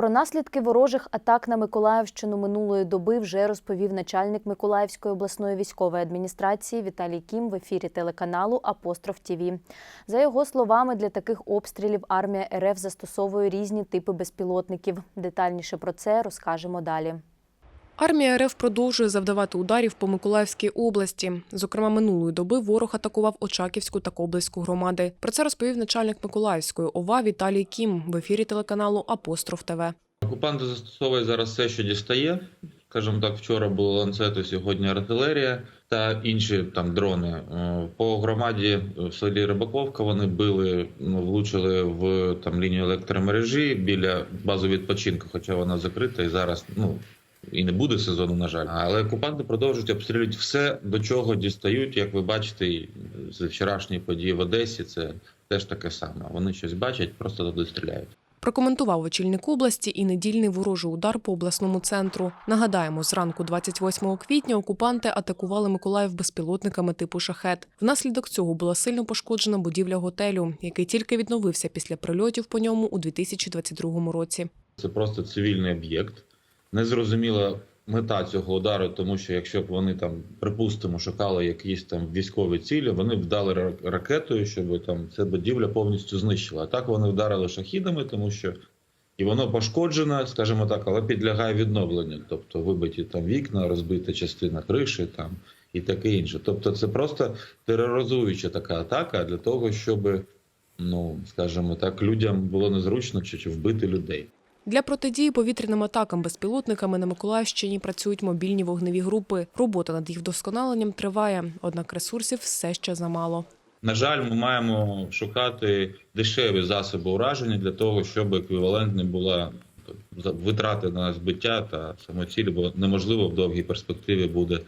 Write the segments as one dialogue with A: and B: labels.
A: Про наслідки ворожих атак на Миколаївщину минулої доби вже розповів начальник Миколаївської обласної військової адміністрації Віталій Кім в ефірі телеканалу Апостроф ТІВІ. За його словами, для таких обстрілів армія РФ застосовує різні типи безпілотників. Детальніше про це розкажемо далі.
B: Армія РФ продовжує завдавати ударів по Миколаївській області. Зокрема, минулої доби ворог атакував Очаківську та Коблеську громади. Про це розповів начальник Миколаївської ОВА Віталій Кім в ефірі телеканалу Апостроф ТВ.
C: Окупанти застосовують зараз все, що дістає. Скажімо так, вчора було ланцети, сьогодні артилерія та інші там дрони. Е, По громаді в селі Рибаковка вони били, ну, влучили в там лінію електромережі біля бази відпочинку, хоча вона закрита і зараз ну і не буде сезону, на жаль. Але окупанти продовжують обстрілювати все, до чого дістають. Як ви бачите, з вчорашньої події в Одесі, це теж таке саме. Вони щось бачать, просто туди стріляють.
B: Прокоментував очільник області і недільний ворожий удар по обласному центру. Нагадаємо, зранку 28 квітня окупанти атакували Миколаїв безпілотниками типу шахет. Внаслідок цього була сильно пошкоджена будівля готелю, який тільки відновився після прильотів по ньому у 2022 році.
C: Це просто цивільний об'єкт. Незрозуміла мета цього удару, тому що якщо б вони там, припустимо, шукали якісь там військові цілі, вони б вдали ра- ракетою, щоб там ця будівля повністю знищила. А так вони вдарили шахідами, тому що і воно пошкоджене, скажімо так, але підлягає відновленню. Тобто вибиті там вікна, розбита частина криші там і таке інше. Тобто, це просто тероризуюча така атака для того, щоб, ну скажімо так, людям було незручно чи, чи вбити людей.
B: Для протидії повітряним атакам безпілотниками на Миколаївщині працюють мобільні вогневі групи. Робота над їх вдосконаленням триває, однак ресурсів все ще замало.
C: На жаль, ми маємо шукати дешеві засоби ураження для того, щоб еквівалентне була тобто, витрати на збиття та самоцілі, бо неможливо в довгій перспективі буде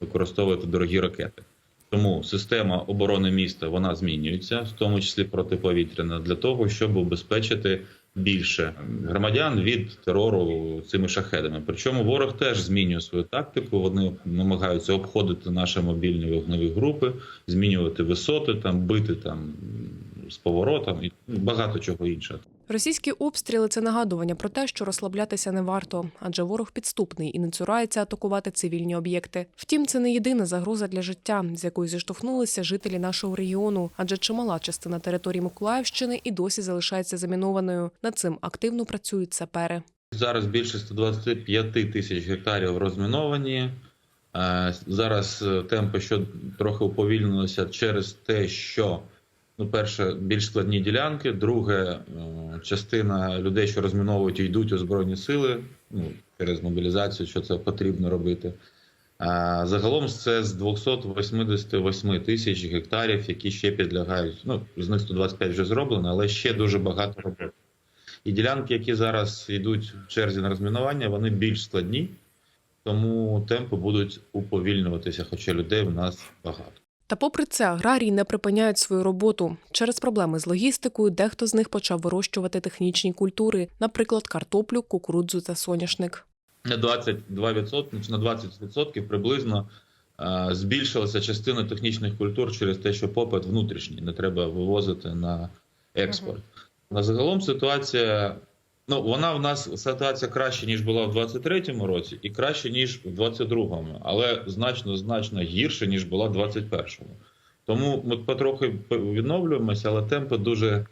C: використовувати дорогі ракети. Тому система оборони міста вона змінюється, в тому числі протиповітряна, для того, щоб убезпечити більше громадян від терору цими шахедами. Причому ворог теж змінює свою тактику. Вони намагаються обходити наші мобільні вогневі групи, змінювати висоти, там бити там з поворотом і багато чого іншого.
B: Російські обстріли це нагадування про те, що розслаблятися не варто, адже ворог підступний і не цурається атакувати цивільні об'єкти. Втім, це не єдина загроза для життя, з якою зіштовхнулися жителі нашого регіону, адже чимала частина території Миколаївщини і досі залишається замінованою. Над цим активно працюють сапери.
C: Зараз більше 125 тисяч гектарів розміновані. Е, Зараз е, темпи що трохи уповільнилися через те, що ну, перше, більш складні ділянки. Друге, е, частина людей, що розміновують, йдуть у збройні сили ну, через мобілізацію, що це потрібно робити. А загалом це з 288 тисяч гектарів, які ще підлягають. Ну з них 125 вже зроблено, але ще дуже багато роботи. І ділянки, які зараз йдуть в черзі на розмінування, вони більш складні, тому темпи будуть уповільнюватися, хоча людей в нас багато.
B: Та попри це, аграрії не припиняють свою роботу. Через проблеми з логістикою дехто з них почав вирощувати технічні культури, наприклад, картоплю, кукурудзу та соняшник.
C: на 22%, на 20% приблизно е, збільшилася частина технічних культур через те, що попит внутрішній, не треба вивозити на експорт. На загалом ситуація, ну вона в нас ситуація краще ніж була в 23-му році, і краще ніж в 22-му, але значно значно гірше ніж була в 21-му. Тому ми потрохи відновлюємося, але темпи дуже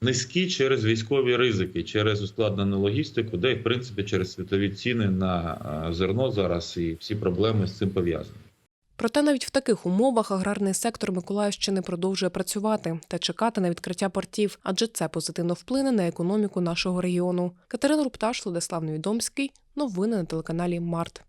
C: низькі через військові ризики, через ускладнену логістику, де і в принципі через світові ціни на зерно зараз і всі проблеми з цим пов'язані.
B: Проте навіть в таких умовах аграрний сектор Миколаївщини продовжує працювати та чекати на відкриття портів, адже це позитивно вплине на економіку нашого регіону. Катерина Рупташ, Владислав Невідомський. Новини на телеканалі Март.